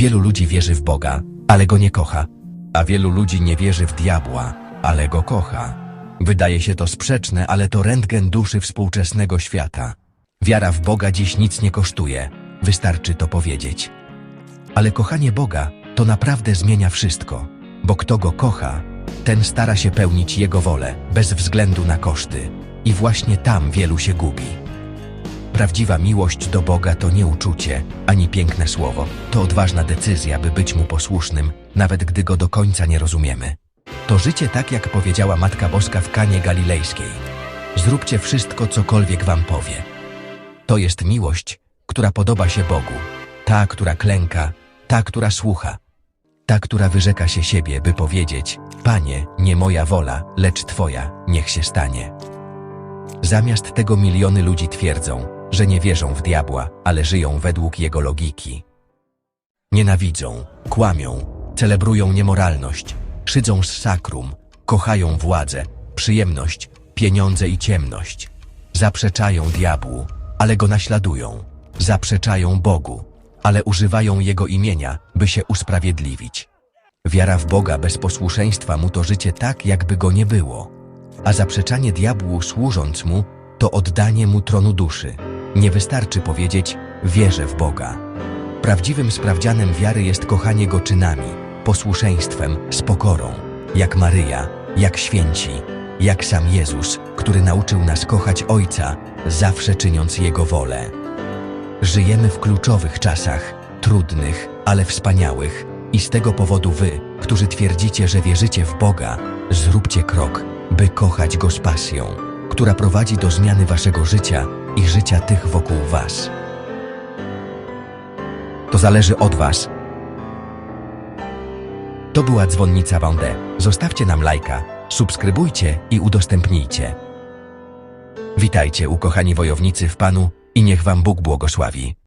Wielu ludzi wierzy w Boga, ale go nie kocha, a wielu ludzi nie wierzy w diabła, ale go kocha. Wydaje się to sprzeczne, ale to rentgen duszy współczesnego świata. Wiara w Boga dziś nic nie kosztuje, wystarczy to powiedzieć. Ale kochanie Boga to naprawdę zmienia wszystko, bo kto go kocha, ten stara się pełnić Jego wolę, bez względu na koszty. I właśnie tam wielu się gubi. Prawdziwa miłość do Boga to nie uczucie, ani piękne słowo. To odważna decyzja, by być Mu posłusznym, nawet gdy Go do końca nie rozumiemy. To życie tak, jak powiedziała Matka Boska w Kanie Galilejskiej. Zróbcie wszystko, cokolwiek Wam powie. To jest miłość, która podoba się Bogu. Ta, która klęka, ta, która słucha. Ta, która wyrzeka się siebie, by powiedzieć: Panie, nie moja wola, lecz Twoja, niech się stanie. Zamiast tego miliony ludzi twierdzą, że nie wierzą w diabła, ale żyją według jego logiki. Nienawidzą, kłamią, celebrują niemoralność, szydzą z sakrum, kochają władzę, przyjemność, pieniądze i ciemność. Zaprzeczają diabłu, ale go naśladują. Zaprzeczają Bogu, ale używają jego imienia, by się usprawiedliwić. Wiara w Boga bez posłuszeństwa mu to życie tak, jakby go nie było. A zaprzeczanie diabłu służąc mu, to oddanie mu tronu duszy. Nie wystarczy powiedzieć, wierzę w Boga. Prawdziwym sprawdzianem wiary jest kochanie go czynami, posłuszeństwem, z pokorą, jak Maryja, jak święci, jak sam Jezus, który nauczył nas kochać Ojca, zawsze czyniąc Jego wolę. Żyjemy w kluczowych czasach, trudnych, ale wspaniałych, i z tego powodu wy, którzy twierdzicie, że wierzycie w Boga, zróbcie krok, by kochać Go z pasją, która prowadzi do zmiany waszego życia i życia tych wokół was. To zależy od was. To była dzwonnica Wąde. Zostawcie nam lajka, subskrybujcie i udostępnijcie. Witajcie, ukochani wojownicy w Panu, i niech Wam Bóg błogosławi.